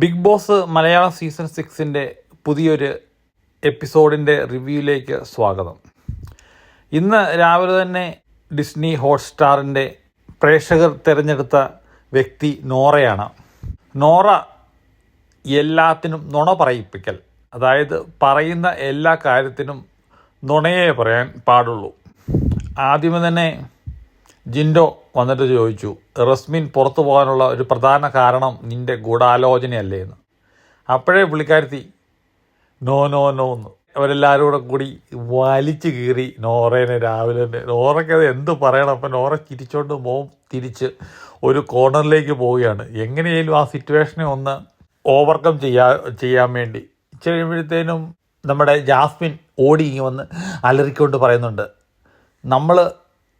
Big Boss Malayalam season സിക്സിന്റെ പുതിയൊരു എപ്പിസോഡിന്റെ റിവ്യൂയിലേക്ക് സ്വാഗതം. ഇന്ന് രാവിലെ തന്നെ ഡിസ്നി ഹോട്ട്സ്റ്റാറിന്റെ പ്രേക്ഷകർ തിരഞ്ഞെടുത്ത വ്യക്തി നോറയാണ്. നോറ എല്ലാത്തിനും നുണ പറയിപ്പിക്കൽ അതായത് പറയുന്ന എല്ലാ കാര്യത്തിനും നുണയെ പറയാൻ പാടുള്ളൂ. ആദ്യമേ തന്നെ ജിൻഡോ വന്നിട്ട് ചോദിച്ചു റസ്മിൻ പുറത്തു പോകാനുള്ള ഒരു പ്രധാന കാരണം നിന്റെ ഗൂഢാലോചനയല്ലേ എന്ന്. അപ്പോഴേ പുള്ളിക്കാരത്തി നോ നോ നോ എന്ന്. അവരെല്ലാവരും കൂടെ കൂടി വലിച്ചു കീറി നോറേനെ രാവിലെ തന്നെ. നോറയ്ക്ക് അത് എന്ത് പറയണം? അപ്പം നോറ ചിരിച്ചോണ്ട് മോം തിരിച്ച് ഒരു കോർണറിലേക്ക് പോവുകയാണ്. എങ്ങനെയായാലും ആ സിറ്റുവേഷനെ ഒന്ന് ഓവർകം ചെയ്യാ ചെയ്യാൻ വേണ്ടി. ഇച്ചിരി കഴിയുമ്പോഴത്തേനും നമ്മുടെ ജാസ്മിൻ ഓടി വന്ന് അലറിക്കൊണ്ട് പറയുന്നുണ്ട് നമ്മൾ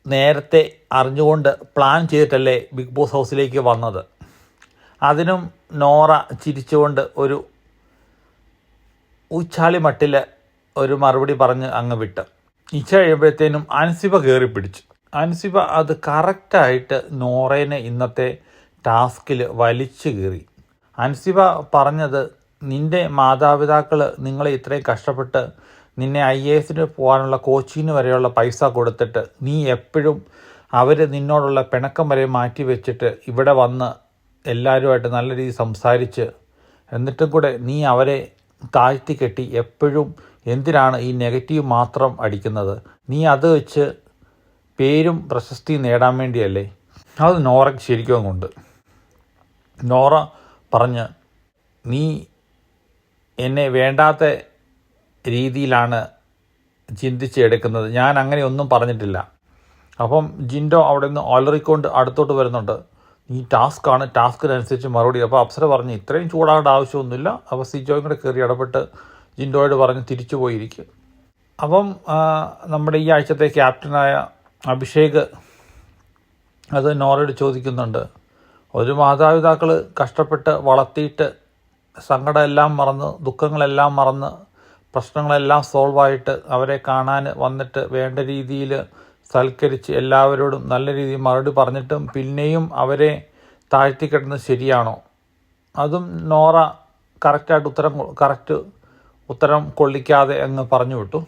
നേരത്തെ അറിഞ്ഞുകൊണ്ട് പ്ലാൻ ചെയ്തിട്ടല്ലേ ബിഗ് ബോസ് ഹൗസിലേക്ക് വന്നത്. അതിനും നോറ ചിരിച്ചുകൊണ്ട് ഒരു ഉച്ചാളി മട്ടിൽ ഒരു മറുപടി പറഞ്ഞ് അങ്ങ് വിട്ട്. ഇച്ച കഴിയുമ്പോഴത്തേനും അൻസിബ കയറി പിടിച്ചു. അൻസിബ അത് കറക്റ്റായിട്ട് നോറേനെ ഇന്നത്തെ ടാസ്കിൽ വലിച്ചു കീറി. അൻസിബ പറഞ്ഞത് നിന്റെ മാതാപിതാക്കൾ നിങ്ങളെ ഇത്രയും കഷ്ടപ്പെട്ട് നിന്നെ ഐ എ എസിന് പോകാനുള്ള കോച്ചിങ്ങിന് വരെയുള്ള പൈസ കൊടുത്തിട്ട് നീ എപ്പോഴും അവർ നിന്നോടുള്ള പിണക്കം വരെ മാറ്റി വെച്ചിട്ട് ഇവിടെ വന്ന് എല്ലാവരുമായിട്ട് നല്ല രീതിയിൽ സംസാരിച്ച് എന്നിട്ടും കൂടെ നീ അവരെ താഴ്ത്തി കെട്ടി എപ്പോഴും എന്തിനാണ് ഈ നെഗറ്റീവ് മാത്രം അടിക്കുന്നത്? നീ അത് വെച്ച് പേരും പ്രശസ്തിയും നേടാൻ വേണ്ടിയല്ലേ? അത് നോറയ്ക്ക് ശരിക്കും കൊണ്ട് നോറ പറഞ്ഞ് നീ എന്നെ വേണ്ടാത്ത രീതിയിലാണ് ചിന്തിച്ചെടുക്കുന്നത്. ഞാൻ അങ്ങനെ ഒന്നും പറഞ്ഞിട്ടില്ല. അപ്പം ജിൻഡോ അവിടെ നിന്ന് ഒലറിക്കൊണ്ട് അടുത്തോട്ട് വരുന്നുണ്ട്. ഈ ടാസ്ക്കാണ്. ടാസ്കിനനുസരിച്ച് മറുപടി. അപ്പോൾ അപ്സര പറഞ്ഞു ഇത്രയും ചൂടാകേണ്ട ആവശ്യമൊന്നുമില്ല. അപ്പോൾ സിജോയും കൂടെ കയറി ഇടപെട്ട് ജിൻഡോയോട് പറഞ്ഞ് തിരിച്ചു പോയിരിക്കും. അപ്പം നമ്മുടെ ഈ ആഴ്ചത്തെ ക്യാപ്റ്റനായ അഭിഷേക് അത് നോറയോട് ചോദിക്കുന്നുണ്ട്. ഒരു മാതാപിതാക്കൾ കഷ്ടപ്പെട്ട് വളർത്തിയിട്ട് സങ്കടമെല്ലാം മറന്ന് ദുഃഖങ്ങളെല്ലാം മറന്ന് പ്രശ്നങ്ങളെല്ലാം സോൾവായിട്ട് അവരെ കാണാൻ വന്നിട്ട് വേണ്ട രീതിയിൽ സൽക്കരിച്ച് എല്ലാവരോടും നല്ല രീതിയിൽ മറുപടി പറഞ്ഞിട്ടും പിന്നെയും അവരെ താഴ്ത്തിക്കിടന്ന് ശരിയാണോ? അതും നോറ കറക്റ്റായിട്ട് ഉത്തരം കറക്റ്റ് ഉത്തരം കൊള്ളിക്കാതെ അങ്ങ് പറഞ്ഞു വിട്ടു.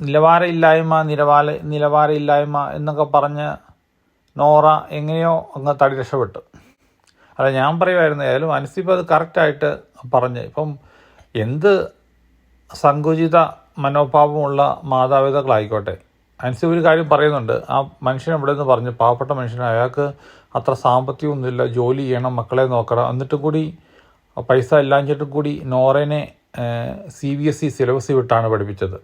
നിലവാരമില്ലായ്മ നിലവാര നിലവാരമില്ലായ്മ എന്നൊക്കെ പറഞ്ഞ് നോറ എങ്ങനെയോ അങ്ങ് തടി രക്ഷപ്പെട്ടു. അല്ല ഞാൻ പറയുമായിരുന്നു ഏതായാലും അൻസിബ് അത് കറക്റ്റായിട്ട് പറഞ്ഞ്. ഇപ്പം എന്ത് സങ്കുചിത മനോഭാവമുള്ള മാതാപിതാക്കളായിക്കോട്ടെ. അനുസരിച്ച് ഒരു കാര്യം പറയുന്നുണ്ട്. ആ മനുഷ്യൻ എവിടെ നിന്ന് പറഞ്ഞു. പാവപ്പെട്ട മനുഷ്യന് അയാൾക്ക് അത്ര സാമ്പത്തികമൊന്നുമില്ല. ജോലി ചെയ്യണം മക്കളെ നോക്കണം. എന്നിട്ടും കൂടി പൈസ ഇല്ലാഞ്ഞിട്ടും കൂടി നോറേനെ C B S E syllabus വിട്ടാണ് പഠിപ്പിച്ചത്.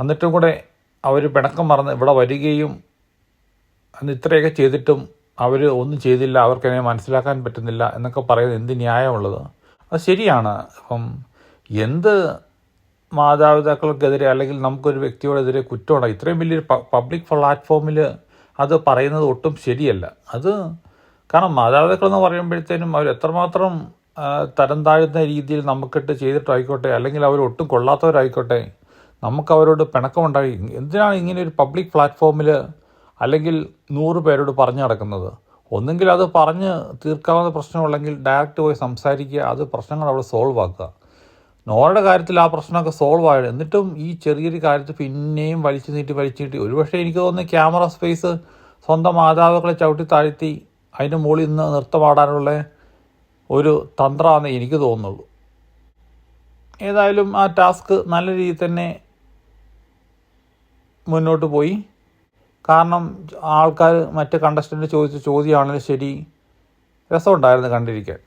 എന്നിട്ടും കൂടെ അവർ പിണക്കം മറന്ന് ഇവിടെ വരികയും അന്ന് ഇത്രയൊക്കെ ചെയ്തിട്ടും അവർ ഒന്നും ചെയ്തില്ല. അവർക്കെന്നെ മനസ്സിലാക്കാൻ പറ്റുന്നില്ല എന്നൊക്കെ പറയുന്നത് എന്ത് ന്യായമുള്ളത്? അത് ശരിയാണ്. അപ്പം എന്ത് മാതാപിതാക്കൾക്കെതിരെ അല്ലെങ്കിൽ നമുക്കൊരു വ്യക്തിയോടെതിരെ കുറ്റമുണ്ട്? ഇത്രയും വലിയൊരു പബ്ലിക് പ്ലാറ്റ്ഫോമിൽ അത് പറയുന്നത് ഒട്ടും ശരിയല്ല. അത് കാരണം മാതാപിതാക്കൾ എന്ന് പറയുമ്പോഴത്തേനും അവർ എത്രമാത്രം തരം താഴ്ന്ന രീതിയിൽ നമുക്കിട്ട് ചെയ്തിട്ടായിക്കോട്ടെ അല്ലെങ്കിൽ അവർ ഒട്ടും കൊള്ളാത്തവരായിക്കോട്ടെ നമുക്ക് അവരോട് പിണക്കമുണ്ടായി. എന്തിനാണ് ഇങ്ങനെ ഒരു പബ്ലിക് പ്ലാറ്റ്ഫോമിൽ അല്ലെങ്കിൽ നൂറ് പേരോട് പറഞ്ഞു നടക്കുന്നത്? ഒന്നെങ്കിൽ അത് പറഞ്ഞ് തീർക്കാവുന്ന പ്രശ്നമുള്ളെങ്കിൽ ഡയറക്റ്റ് പോയി സംസാരിക്കുക അത് പ്രശ്നങ്ങൾ അവിടെ സോൾവ് ആക്കുക. നോറയുടെ കാര്യത്തിൽ ആ പ്രശ്നമൊക്കെ സോൾവ് ആയത് എന്നിട്ടും ഈ ചെറിയൊരു കാര്യത്തിൽ പിന്നെയും വലിച്ചു നീട്ടി വലിച്ചു നീട്ടി. ഒരുപക്ഷെ എനിക്ക് തോന്നുന്നു ക്യാമറ സ്പേസ് സ്വന്തം മാതാപിതാക്കളെ ചവിട്ടി താഴ്ത്തി അതിന്റെ മുകളിൽ നിന്ന് നൃത്തമാടാനുള്ള ഒരു തന്ത്രമാണെന്ന് എനിക്ക് തോന്നുന്നുള്ളൂ. ഏതായാലും ആ ടാസ്ക് നല്ല രീതിയിൽ തന്നെ മുന്നോട്ട് പോയി. കാരണം ആൾക്കാർ മറ്റ് കണ്ടസ്റ്റന്റ് ചോദിച്ച ചോദ്യമാണെങ്കിലും ശരി രസമുണ്ടായിരുന്നു കണ്ടിരിക്കാൻ.